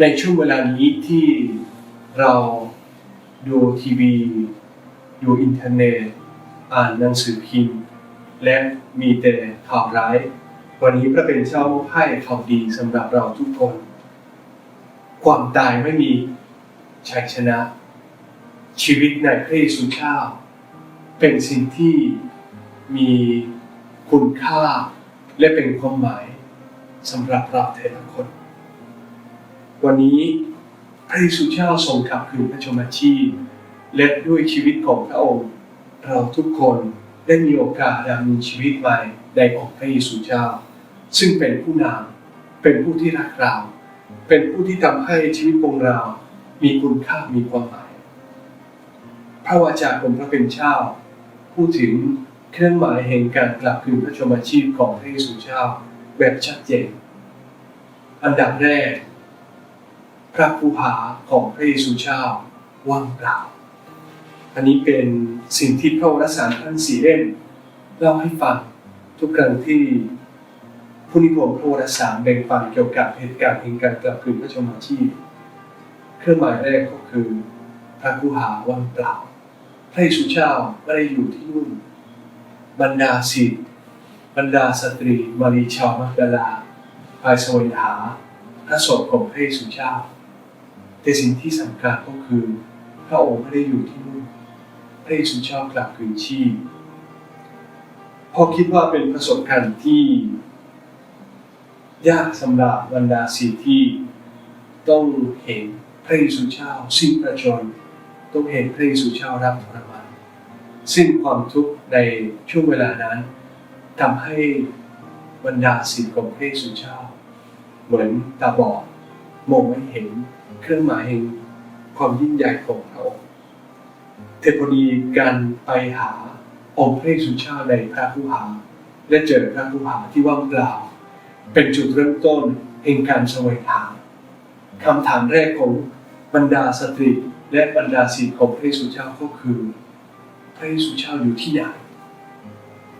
ในช่วงเวลานี้ที่เราดูทีวี ดูอินเทอร์เน็ต อ่านหนังสือพิมพ์ และมีแต่ข่าวร้าย วันนี้พระเป็นเจ้าให้ข่าวดีสำหรับเราทุกคน ความตายไม่มีชัยชนะ ชีวิตในพระเยซูเจ้า เป็นสิ่งที่มีคุณค่า และเป็นความหมายสำหรับเราแต่ละคน วันนี้พระเยซูเจ้าทรงขับคืนพระชนมชีพและด้วยชีวิตของพระองค์ เราทุกคนได้มีโอกาสดำเนินชีวิตใหม่ในองค์พระเยซูเจ้า ซึ่งเป็นผู้นำเป็นผู้ที่รักเรา เป็นผู้ที่ทำให้ชีวิตของเรา มีคุณค่ามีความหมาย พระวาจาของพระเป็นเจ้าพูดถึงเครื่องหมายแห่งการกลับคืนพระชนมชีพของพระเยซูเจ้าแบบชัดเจน อันดับแรก พระภูหาของพระเยซูเจ้าว่างเปล่า อันนี้เป็นสิ่งที่พระวรสารท่านสีเล่มเล่าให้ฟังทุกครั้งที่ผู้นิพนธ์พระวรสารแบ่งปันเกี่ยวกับเหตุการณ์แห่งการกลับคืนพระชนมาชีพเครื่องหมายแรกก็คือพระภูหาว่างเปล่า พระเยซูเจ้าไม่ได้อยู่ที่นู่น บรรดาศิษย์บรรดาสตรีมารีชาวมักดาลาไปสวงหาพระศพของพระเยซูเจ้า แต่สิ่งที่สำคัญก็คือ พระองค์ไม่ได้อยู่ที่นู่นพระเยซูเจ้ากลับคืนชีพพอคิดว่าเป็นประสบการณ์ที่ ยากสำหรับบรรดาศิษย์ที่ต้องเห็นพระเยซูเจ้าสิ้นพระชนต้องเห็นพระเยซูเจ้ารับทรมานซึ่งความทุกข์ในช่วงเวลานั้นทำให้บรรดาศิษย์ของพระเยซูเจ้า เหมือนตาบอดมองไม่เห็น เครื่องหมายแห่งความยิ่งใหญ่ของพระองค์แต่พดีการไปหาองค์พระเยซูเจ้าในพระผู้หา และเจอพระผู้หาที่ว่างเปล่า เป็นจุดเริ่มต้นแห่งการแสวงหาคำถามแรกของบรรดาสตรีและบรรดาศิษย์ของพระเยซูเจ้าก็คือ พระเยซูเจ้าอยู่ที่ไหน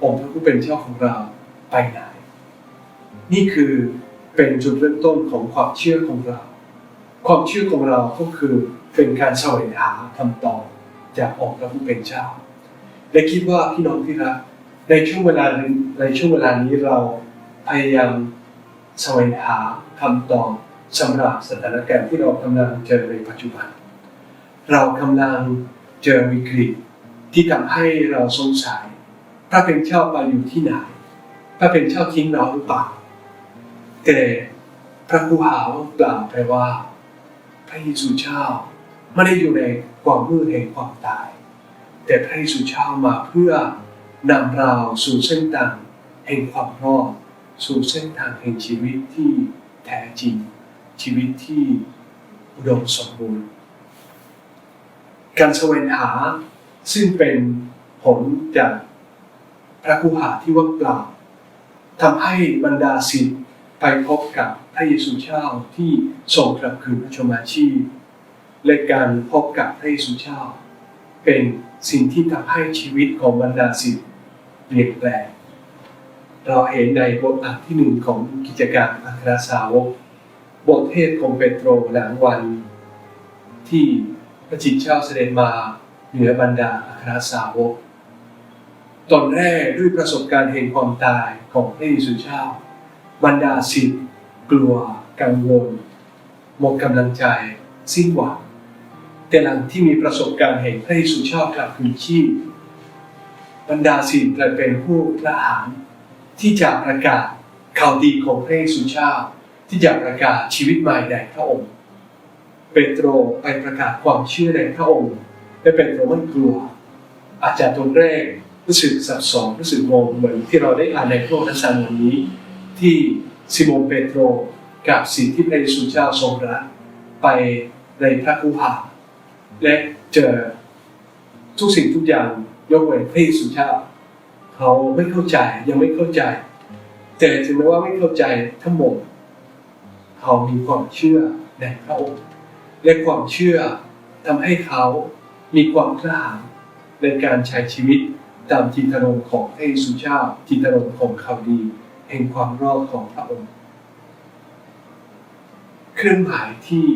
องค์พระผู้เป็นเจ้าของเราไปไหน นี่คือเป็นจุดเริ่มต้นของความเชื่อของเรา ความเชื่อของเราก็คือเป็นการแสวงหาคำตอบจากองค์พระผู้เป็นเจ้าและคิดว่าพี่น้องที่รักในช่วงเวลาในช่วงเวลานี้เราพยายามแสวงหาคำตอบสำหรับสถานการณ์ที่เรากำลังเจอในปัจจุบัน เรากำลังเจอวิกฤตที่ทำให้เราสงสัยพระเป็นเจ้าไปอยู่ที่ไหนพระเป็นเจ้าทิ้งเราหรือเปล่าแต่พระผู้หาว่าเปล่าแปลว่า พระเยซูเจ้าไม่ได้อยู่ในความมืดแห่งความตาย แต่พระเยซูเจ้ามาเพื่อนำเราสู่เส้นทางแห่งความรอดสู่เส้นทางแห่งชีวิตที่แท้จริง ชีวิตที่อุดมสมบูรณ์ การแสวงหาซึ่งเป็นผลจากพระคูหาที่ว่างเปล่าทำให้บรรดาศิษย์ ไปพบกับพระเยซูเจ้าที่ทรงกลับคืนพระชนมาชีพและการพบกับพระเยซูเจ้า เป็นสิ่งที่ทำให้ชีวิตของบรรดาศิษย์เปลี่ยนแปลง เราเห็นในบทอ่านที่หนึ่งของกิจการอัครสาวกบทเทศของเปโตรหลังวัน ที่พระจิตเจ้าเสด็จมาเหนือบรรดาอัครสาวก ตอนแรกด้วยประสบการณ์แห่งความตายของพระเยซูเจ้า บรรดาศิษย์กลัว กังวล หมดกำลังใจ สิ้นหวังแต่หลังที่มีประสบการณ์แห่งพระเยซูเจ้ากลับคืนชีพบรรดาศิษย์กลายเป็นผู้กระหายที่จะประกาศข่าวดีของพระเยซูเจ้าที่จะประกาศชีวิตใหม่ในพระองค์ เปโตรไปประกาศความเชื่อในพระองค์และเปโตรไม่กลัว อาจจะตรงแรกรู้สึกสับสนรู้สึกงงเหมือนที่เราได้อ่านในพระวรสารวันนี้ ที่ซิโมนเปโตรกับสิ่งที่พระเยซูเจ้าทรงรักไปในพระคูหาและเจอทุกสิ่งทุกอย่างยกเว้นพระเยซูเจ้าเขาไม่เข้าใจยังไม่เข้าใจ แต่ถึงแม้ว่าไม่เข้าใจทั้งหมดเขามีความเชื่อในพระองค์และความเชื่อทำให้เขามีความกล้าหาญในการใช้ชีวิตตามจิตรมของพระเยซูเจ้าจิตรมของเขาดี แห่งความรอดของพระองค์ เครื่องหมายที่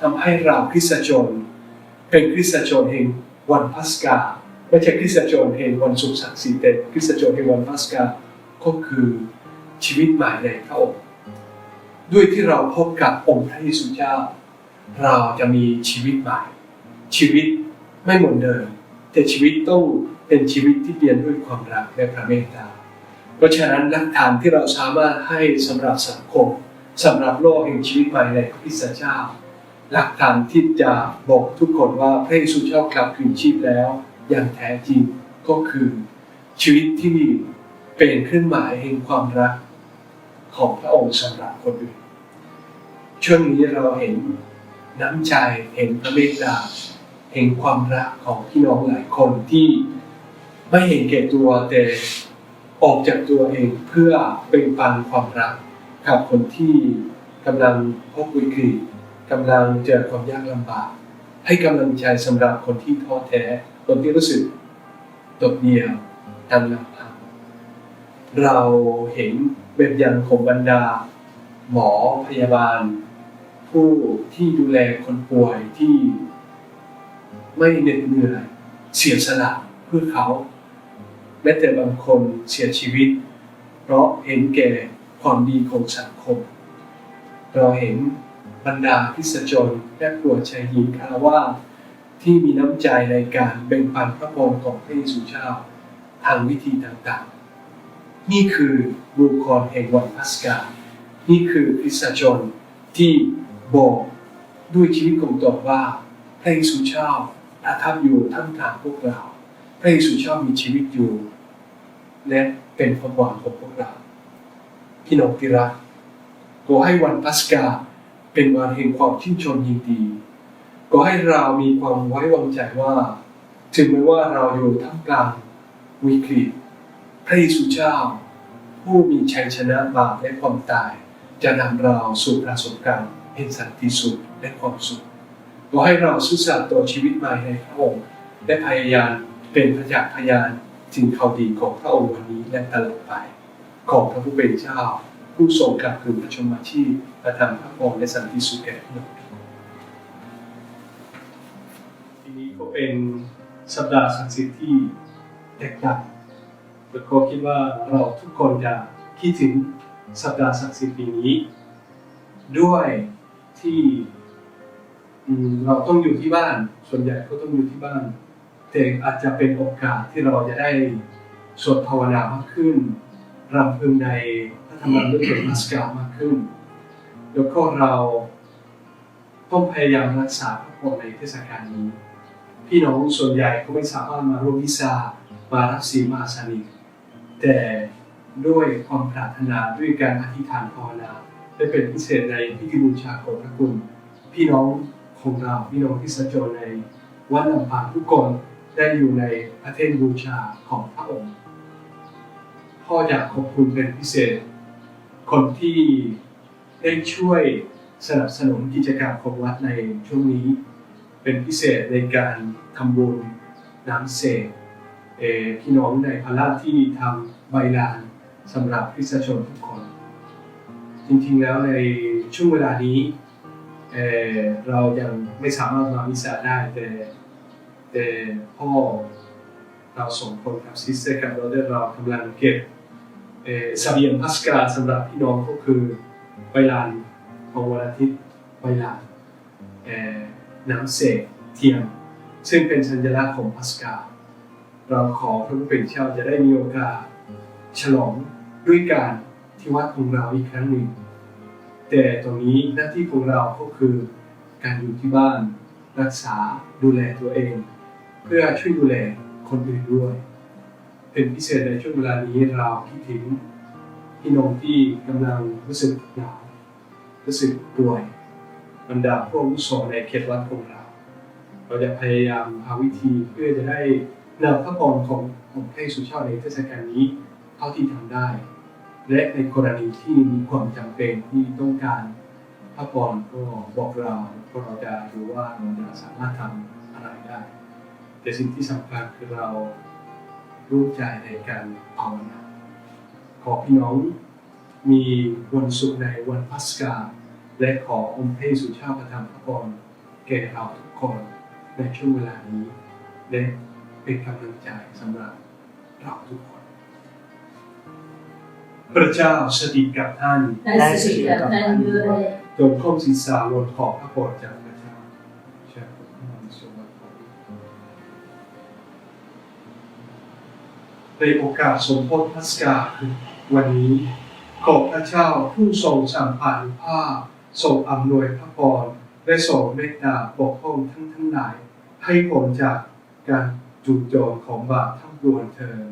ทำให้เราคริสตชน เป็นคริสตชนแห่งวันพัสกาไม่ใช่คริสตชนแห่งวันสุขสันต์สีแต่คริสตชนแห่งวันพัสกาก็คือชีวิตใหม่ในพระองค์ด้วยที่เราพบกับองค์พระเยซูเจ้า เราจะมีชีวิตใหม่ ชีวิตไม่เหมือนเดิม แต่ชีวิตต้องเป็นชีวิตที่เปลี่ยนด้วยความรักและพระเมตตา เพราะฉะนั้นหลักฐานที่เราสามารถให้สำหรับสังคมสำหรับโลกแห่งชีวิตใหม่ในพระคริสเจ้า หลักฐานที่จะบอกทุกคนว่าพระเยซูเจ้ากลับคืนชีพแล้ว อย่างแท้จริงก็คือ ชีวิตที่เป็นเครื่องหมายแห่งความรักของพระองค์สำหรับคนอื่นช่วงนี้เราเห็นน้ำใจเห็นพระเมตตาเห็นความรักของพี่น้องหลายคนที่ไม่เห็นแก่ตัวแต่ ออกจากตัวเองเพื่อเป็นปันความรักกับคนที่กำลังพบวิกฤตกำลังเจอความยากลำบาก ให้กำลังใจสำหรับคนที่ท้อแท้ คนที่รู้สึกโดดเดี่ยวตามลำพังเราเห็นแบบอย่างของบรรดา หมอพยาบาล ผู้ที่ดูแลคนป่วยที่ไม่เหน็ดเหนื่อยเสียสละเพื่อเขา แม้แต่บางคนเสียชีวิต เพราะเห็นแก่ความดีของสังคม เราเห็นบรรดาคริสตชนและครัวชายหญิงคารวาที่มีน้ำใจในการแบ่งปันพระพรของพระเยซูเจ้าทางวิธีต่างๆ นี่คือบุคคลแห่งวันพัสกา นี่คือคริสตชนที่บอกด้วยชีวิตของตนว่าพระเยซูเจ้าประทับอยู่ท่ามกลางพวกเรา พระเยซูเจ้ามีชีวิตอยู่ และเป็นความหวังของพวกเรา พี่น้องที่รักขอให้วันปัสกาเป็นวันแห่งความชื่นชมยินดีขอให้เรามีความไว้วางใจว่า ถึงแม้ว่าเราอยู่ท่ามกลางวิกฤตพระเยซูเจ้า ผู้มีชัยชนะบาปและความตาย จะนำเราสู่ประสบการณ์แห่งสันติสุขและความสุขขอให้เราซื่อสัตย์ต่อชีวิตใหม่ในพระองค์และพยายามเป็นพยานพยาน ถึงข่าวดีของพระองค์วันนี้และตลอดไป ของพระผู้เป็นเจ้า ผู้ทรงกลับคืนพระชนมาชีพประทานพระพรและสันติสุขแก่พี่น้องทีนี้ก็เป็นสัปดาห์ศักดิ์สิทธิ์ที่แตกต่างแล้วก็คิดว่าเราทุกคนจะคิดถึงสัปดาห์ศักดิ์สิทธิ์ปีนี้ ด้วยที่เราต้องอยู่ที่บ้าน ส่วนใหญ่ก็ต้องอยู่ที่บ้าน แต่อาจจะเป็นโอกาสที่เราจะได้สวดภาวนามากขึ้นรำพึงในพระธรรมด้วยเดมัสกามากขึ้น แล้วก็เราต้องพยายามรักษาพระพรในเทศกาลนี้ พี่น้องส่วนใหญ่ก็ไม่สามารถมาร่วมวิสามารับศีลมาสนิทแต่ด้วยความปรารถนาด้วยการอธิษฐานภาวนาได้เป็นพิเศษในพิธีบูชาของพระคุณ พี่น้องของเราพี่น้องที่สัญจรในวัดลำพางทุกคน ได้อยู่ในประเทศบูชาของพระองค์ พ่ออยากขอบคุณเป็นพิเศษ คนที่ได้ช่วยสนับสนุนกิจกรรมของวัดในช่วงนี้ เป็นพิเศษในการทำบุญน้ำเสกเอพี่น้องในพาราชที่ทำใบลานสำหรับคริสชนทุกคน จริงๆแล้วในช่วงเวลานี้เเรายังไม่สามารถมามิสาได้แต่ แต่พ่อเราสองคนกับซิสเตอร์กับเราได้เรากำลังเก็บเอ่เสบียงพัสกาสำหรับพี่น้องก็คือใบลานของวันอาทิตย์ใบลานเออน้ำเสกเทียมซึ่งเป็นสัญลักษณ์ของพัสกา เราขอพระผู้เป็นเจ้าจะได้มีโอกาสฉลองด้วยการที่วัดของเราอีกครั้งหนึ่ง แต่ตรงนี้หน้าที่ของเราก็คือการอยู่ที่บ้านรักษาดูแลตัวเอง เพื่อช่วยดูแลคนอื่นด้วย เป็นพิเศษในช่วงเวลานี้เราคิดถึงพี่น้องที่กำลังรู้สึกหนาวรู้สึกป่วยบรรดาพวกผู้สอนในเขตวัดของเรา เราจะพยายามหาวิธีเพื่อจะได้นำพระพรของของพระเยซูเจ้าในเทศกาลนี้เท่าที่ทำได้ และในกรณีที่มีความจำเป็นที่ต้องการพระพรก็บอกเราเพราะเราจะรู้ว่าเราจะสามารถทำอะไรได้ แต่สิ่งที่สำคัญคือเรารู้ใจในการภาวนาขอพี่น้องมีวันสุขในวันพัสกา และขอองค์พระเยซูเจ้าประทานพระพรแก่เราทุกคนในช่วงเวลานี้และเป็นกำลังใจสำหรับเราทุกคน พระเจ้าสถิตกับท่านและสถิตกับท่านด้วยโดยข้อมศีรษะลนขอบพระโปรดจากพระเจ้าเชิญพระพรทรง ในโอกาสสมโภชพัสกาวันนี้ขอพระเจ้าผู้ทรงสัมพันธ์ภาพทรงอำนวยพระพรและทรงเมตตาปกป้องทั้งทั้งหลาย ให้ผลจากการจูโจมของบาปทั้งปวงเทิน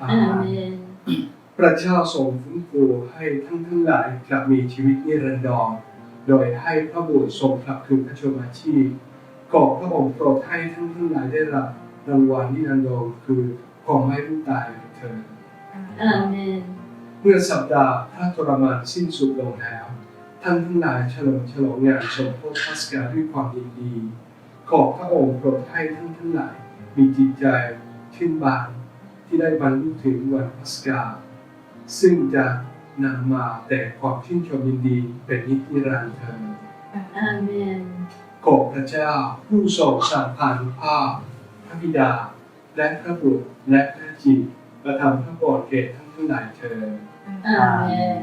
อาอาเมนพระเจ้าทรงฟื้นฟูให้ทั้งทั้งหลายกลับมีชีวิตนิรันดรโดยให้พระบุตรทรงกลับคืนพระชนมาชีพขอพระองค์โปรดให้ทั้งทั้งหลายได้รับรางวัลนิรันดรคือ ความไม่รู้ตายเถิดอาเมนเมื่อสัปดาห์พระทรมานสิ้นสุดลงแล้ว ท่านทั้งหลายเฉลิมฉลองงานสมโภชพัสกาด้วยความยินดี ขอพระองค์โปรดให้ท่านทั้งหลาย มีจิตใจชื่นบานที่ได้บรรลุถึงวันพัสกา ซึ่งจะนำมาแต่ความชื่นชมยินดีเป็นนิรันดร์เทินอาเมนขอพระเจ้าผู้ทรงสร้างพานุภาพพระบิดา และพระบุตรและพระจิตประทำพระโปรดเกตทั้งทั้งหลายเทินอาเมน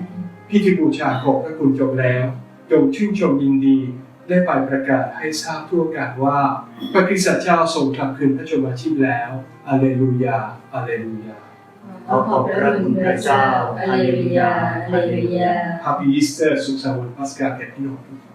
พิธีบูชาขอบพระคุณจบแล้ว จงชื่นชมยินดีได้ไปประกาศให้ทราบทั่วกันว่า พระคริสต์เจ้าทรงกลับคืนพระชนมาชีพแล้วอาเลลูยาอาเลลูยาขอขอบพระคุณพระเจ้าอาเลลูยาอาเลลูยา Happy Easter สุขสันต์วันพัสกาแก่พี่น้องทุกคน